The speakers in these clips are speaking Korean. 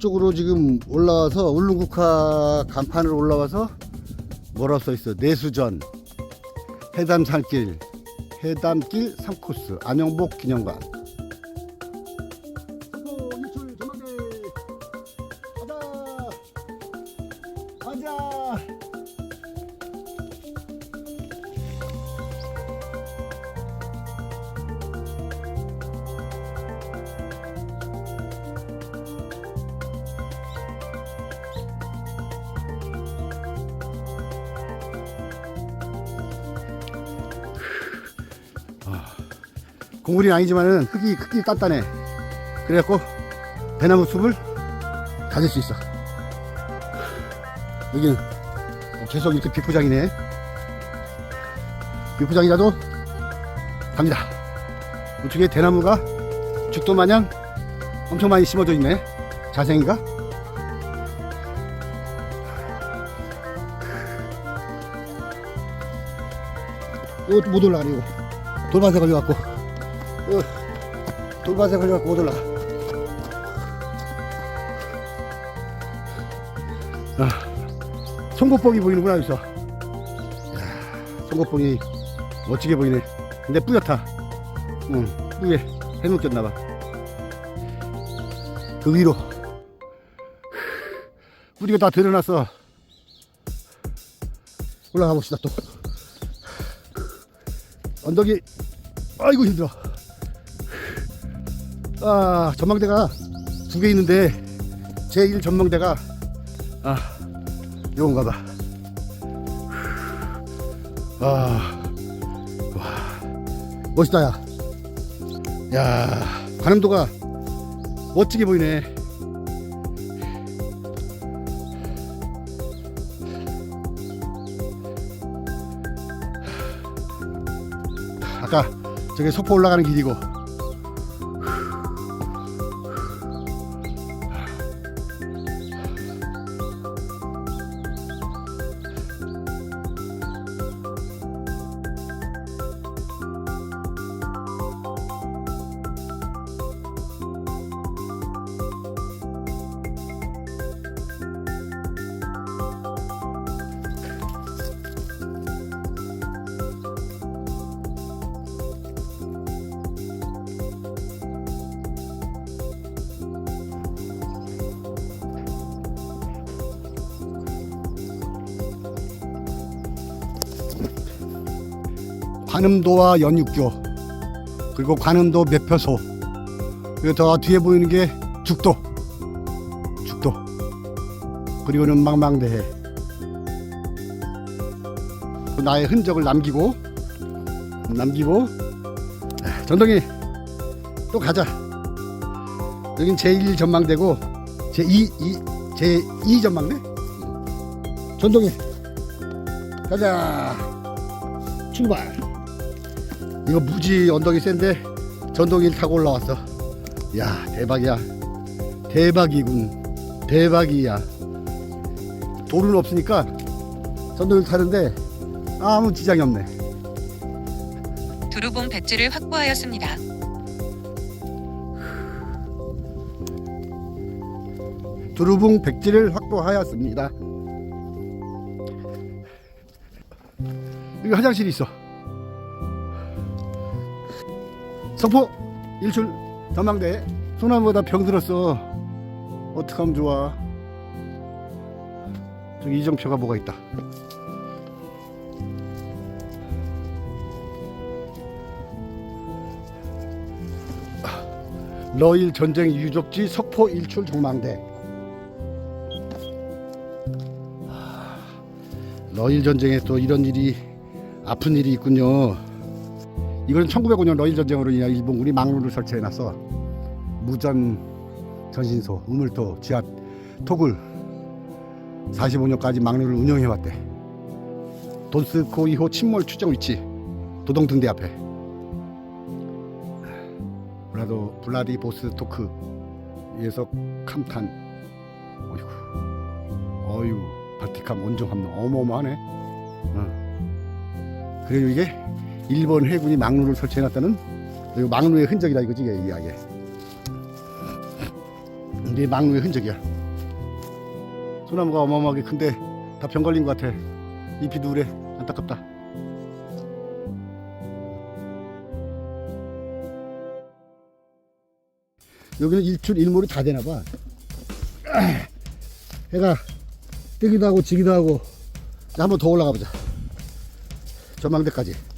이쪽으로 지금 올라와서 울릉국화 간판으로 올라와서 뭐라 써 있어? 내수전 해담산길 해담길 3코스 안영복 기념관 공물이 아니지만은 흙이 흙이 단단해. 그래갖고 대나무 숲을 가질 수 있어. 여기는 계속 이렇게 비포장이네. 비포장이라도 갑니다. 우측에 대나무가 죽도 마냥 엄청 많이 심어져 있네. 자생인가? 못 올라가네 이거. 돌밭에 걸려갖고. 어, 돌밭에 걸려갖고 못 올라가. 아, 송곳봉이 보이는구나, 여기서. 야, 송곳봉이 멋지게 보이네. 근데 뿌옇다. 응, 뿌얘. 해놓겠나봐. 그 위로. 뿌리가 다 드러났어. 올라가 봅시다, 또. 언덕이, 아이고, 힘들어. 아, 전망대가 두 개 있는데, 제1 전망대가, 아, 요건가 봐. 아, 와, 멋있다, 야. 야, 관음도가 멋지게 보이네. 아까 저게 소포 올라가는 길이고 관음도와 연육교 그리고 관음도 매표소. 그리고 더 뒤에 보이는 게 죽도 죽도 그리고는 망망대해. 나의 흔적을 남기고 남기고 아, 전동이 또 가자. 여긴 제1 전망대고 제2 제2 전망대? 전동이. 가자. 출발 이거 무지 언덕이 센데 전동기를 타고 올라왔어. 야 대박이야. 대박이군. 대박이야. 돌은 없으니까 전동기를 타는데 아무 지장이 없네. 두루봉 배지를 확보하였습니다. 두루붕 백지를 확보하였습니다. 여기 화장실이 있어 서포 일출 전망대 소나무보다 병들었어. 어떡하면 좋아? 저기 이정표가 뭐가 있다. 러일 전쟁 유적지 석포 일출 전망대. 러일 전쟁에 또 이런 일이 아픈 일이 있군요. 이건 1905년 러일 전쟁으로 인해 일본군이 막루를 설치해놨어. 무전 전신소, 우물토, 지하 톡을 45년까지 막루를 운영해왔대. 돈스코 2호 침몰 추정 위치 도동등대 앞에. 블라도 블라디 보스토크에서 캄탄. 어이구, 어이구. 바티칸 원정 함로 어마어마하네. 어. 그리고 이게 일본 해군이 막루를 설치해놨다는 그리고 막루의 흔적이다 이거지 이게 이야기. 네 망루의 흔적이야. 소나무가 어마어마하게 큰데 다 병 걸린 것 같아. 잎이 누래. 안타깝다. 여기는 일출 일몰이 다 되나 봐. 해가 뜨기도 하고 지기도 하고 한번 더 올라가 보자. 전망대까지.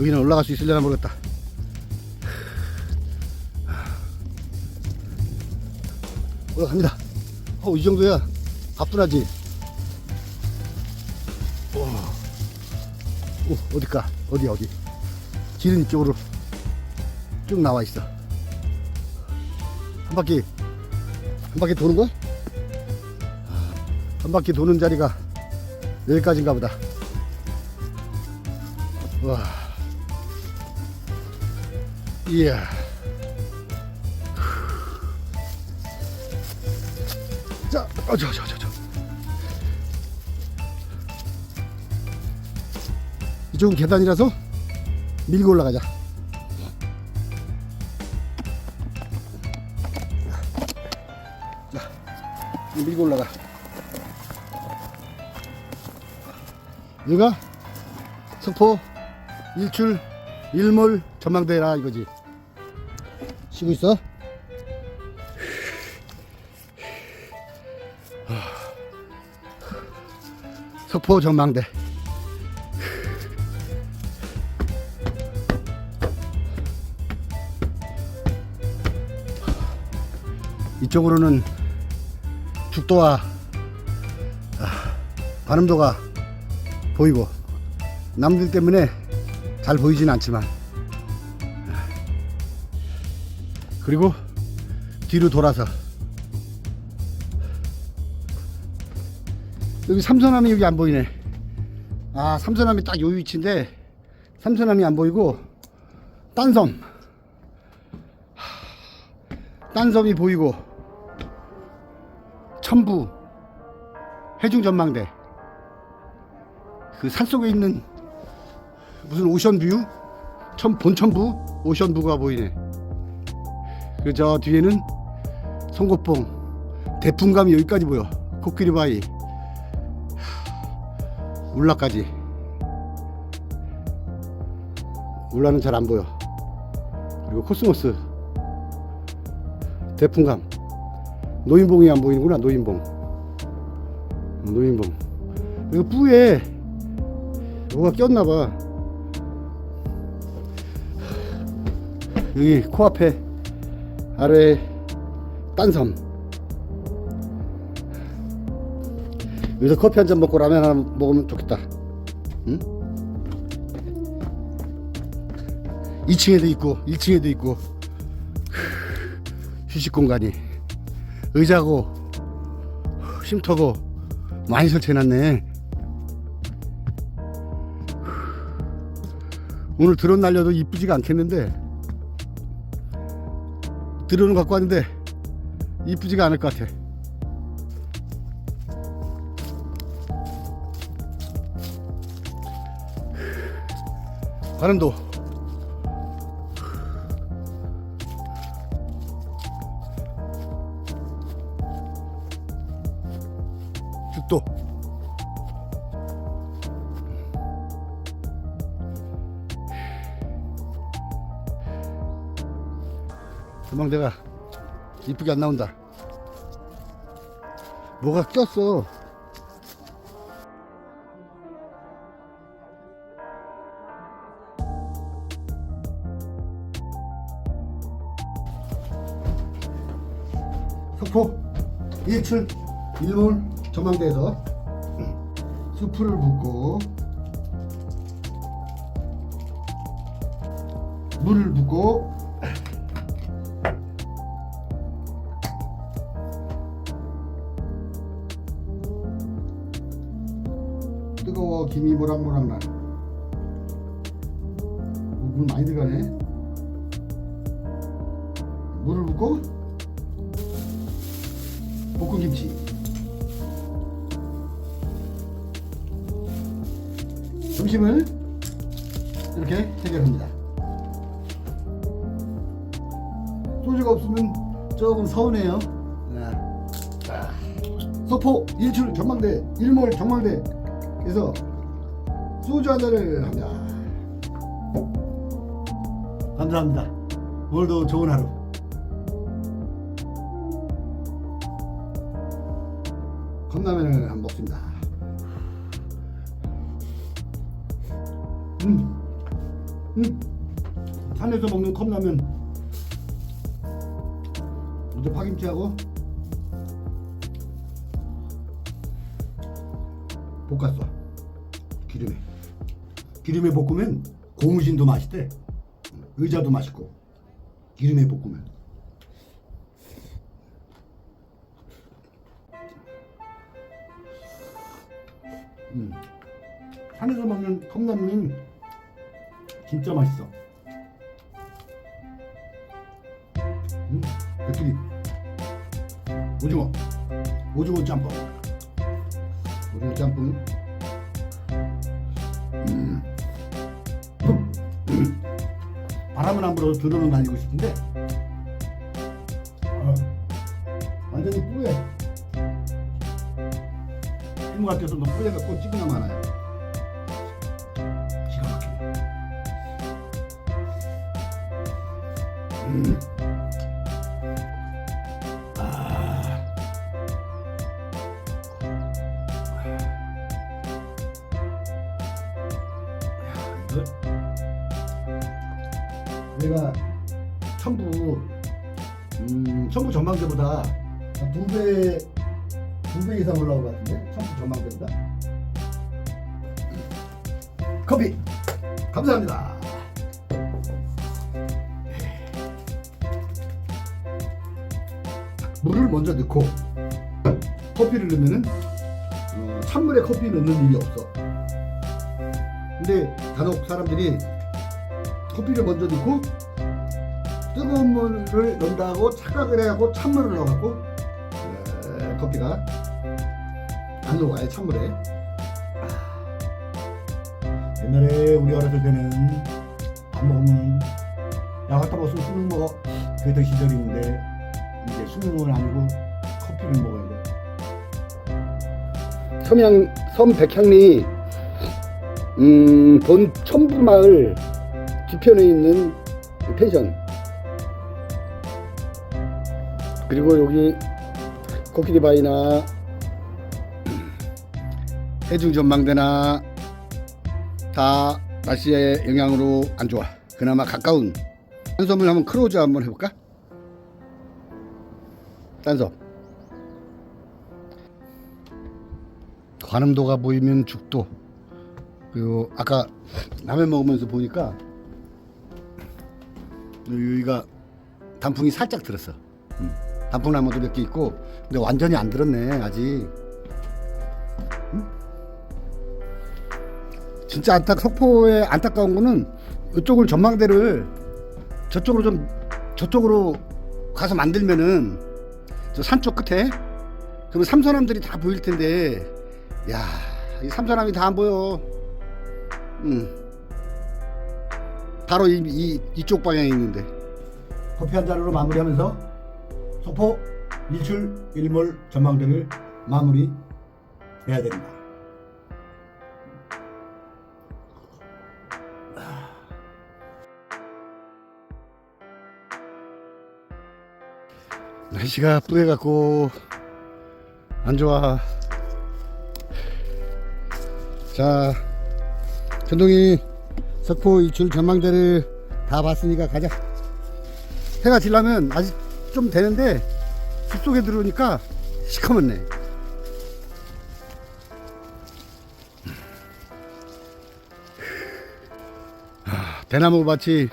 여기는 올라갈 수 있으려나 모르겠다. 올라갑니다. 어, 이 정도야. 가뿐하지. 오, 오, 어딜까? 어디, 어디? 길은 이쪽으로 쭉 나와 있어. 한 바퀴, 한 바퀴 도는 거야? 한 바퀴 도는 자리가 여기까지인가 보다. 와. 이야. 자, 어, 저, 저, 저, 저. 이쪽은 계단이라서 밀고 올라가자. 자, 밀고 올라가. 여기가 석포 일출 일몰 전망대라 이거지. 쉬고 있어. 석포 전망대. 이쪽으로는 죽도와 아, 반음도가 보이고 남들 때문에 잘 보이진 않지만 그리고 뒤로 돌아서. 여기 삼선함이 여기 안 보이네. 아 삼선함이 딱 요 위치인데 삼선함이 안 보이고 딴섬. 하, 딴섬이 보이고 천부 해중전망대. 그 산속에 있는 무슨 오션뷰? 천, 본천부? 오션뷰가 보이네 그 저 뒤에는 송곳봉 대풍감이 여기까지 보여. 코끼리 바위. 울라까지. 울라는 잘 안 보여. 그리고 코스모스. 대풍감. 노인봉이 안 보이는구나 노인봉. 노인봉. 이거 뿌에 뭐가 꼈나봐. 여기 코앞에 아래 딴섬. 여기서 커피 한 잔 먹고 라면 하나 먹으면 좋겠다. 응? 2층에도 있고 1층에도 있고. 휴식 공간이. 의자고 쉼터고 많이 설치해놨네. 오늘 드론 날려도 이쁘지가 않겠는데 드론을 갖고 왔는데 이쁘지가 않을 것 같아. 바람도. 죽도 전망대가 이쁘게 안 나온다. 뭐가 꼈어? 석포 일출 일몰 전망대에서 수풀을 붓고 물을 붓고 김이 모락모락 나. 어, 물 많이 들어가네. 물을 붓고 볶은 김치. 점심을 이렇게 해결합니다. 소주가 없으면 조금 서운해요. 네. 자, 서포 일출 전망대 일몰 전망대 그래서 소주 한 잔을 합니다. 감사합니다. 오늘도 좋은 하루. 컵라면을 한번 먹습니다. 음, 음, 산에서 먹는 컵라면. 먼저 파김치하고 볶았어. 기름에. 기름에 볶으면 고무신도 맛있대. 의자도 맛있고. 기름에 볶으면. 음. 산에서 먹는 컵라면은 진짜 맛있어. 음, 백두리 오징어 오징어 짬뽕 오징어 짬뽕 바람은 안 불어서 드론은 날리고 싶은데. 아, 완전히 뿌예 흰 같아서 너 뿌예 갖고 찌그나 많아요 전망대보다 커피 감사합니다. 물을 먼저 넣고 커피를 넣으면은 어, 찬물에 커피 넣는 일이 없어. 근데 간혹 사람들이 커피를 먼저 넣고 뜨거운 물을 넣는다고 착각을 해갖고 찬물을 넣어갖고 에, 커피가 안 녹아요 찬물에. 아, 옛날에 우리 어렸을 때는 밥 먹으면 야 갖다 먹으면 수능 먹어 그랬던 시절이 있는데 이제 수능은 아니고 커피를 먹어야 돼. 섬양 섬 백향리 음, 본 첨부마을 뒤편에 있는 펜션 그리고 여기 코끼리 바위나 해중 전망대나 다 날씨의 영향으로 안 좋아. 그나마 가까운 딴섬을 한번 크로즈 한번 해볼까? 딴섬. 관음도가 보이면 죽도. 그리고 아까 라면 먹으면서 보니까 여기가 단풍이 살짝 들었어. 음. 단풍나무도 몇 개 있고 근데 완전히 안 들었네 아직. 진짜 안타 석포에 안타까운 거는 이쪽을 전망대를 저쪽으로 좀 저쪽으로 가서 만들면은 저 산 쪽 끝에 그러면 삼선함들이 다 보일 텐데 야, 이 삼선함이 다 안 보여. 음. 바로 이, 이 이쪽 방향에 있는데. 커피 한 잔으로 마무리하면서 소포 일출 일몰 전망대를 마무리 해야 됩니다. 날씨가 뿌해갖고 안 좋아. 자, 전동이 석포 이출 전망대를 다 봤으니까 가자. 해가 지려면 아직 좀 되는데 숲 속에 들어오니까 시커멓네. 아, 대나무 밭이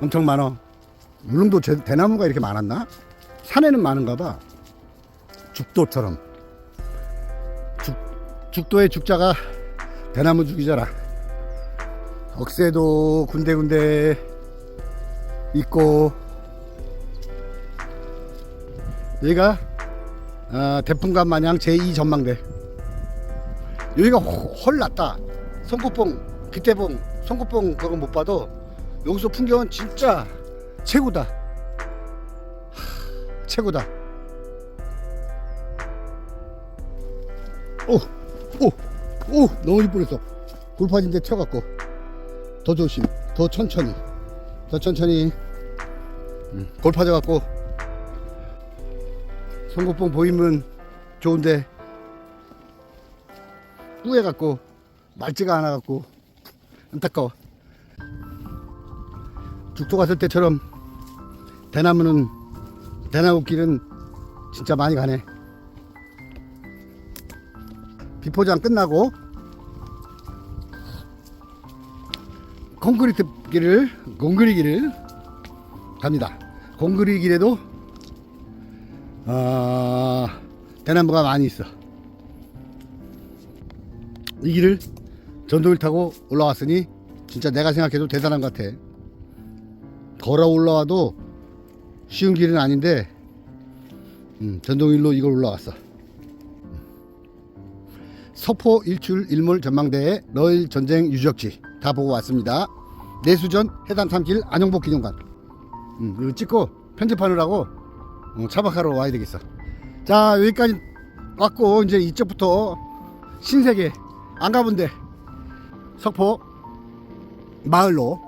엄청 많아. 울릉도 제- 대나무가 이렇게 많았나? 산에는 많은가 봐. 죽도처럼. 죽, 죽도의 죽자가 대나무 죽이잖아. 억새도 군데군데 있고 여기가 어, 대풍감 마냥 제2 전망대 여기가 호- 헐 낫다 송코봉 빛대봉 송코봉 그거 못 봐도 여기서 풍경은 진짜 최고다 최고다. 오, 오, 오, 너무 이쁘겠어. 골파진데 튀어갖고 더 조심, 더 천천히, 더 천천히. 음, 골 파져갖고 송곳봉 보이면 좋은데 뿌해갖고 말지가 않아갖고 안타까워. 죽도 갔을 때처럼 대나무는 대나무 길은 진짜 많이 가네. 비포장 끝나고 콘크리트 길을 콘크리 길을 갑니다. 콘크리 길에도 아 대나무가 많이 있어. 이 길을 전동을 타고 올라왔으니 진짜 내가 생각해도 대단한 것 같아. 걸어 올라와도 쉬운 길은 아닌데 음, 전동일로 이걸 올라왔어. 서포 일출 일몰 전망대에 러일 전쟁 유적지 다 보고 왔습니다. 내수전 해당 탐길 안영복 기념관. 음, 이거 찍고 편집하느라고 어, 차박하러 와야 되겠어. 자 여기까지 왔고 이제 이쪽부터 신세계 안 가본데 석포 마을로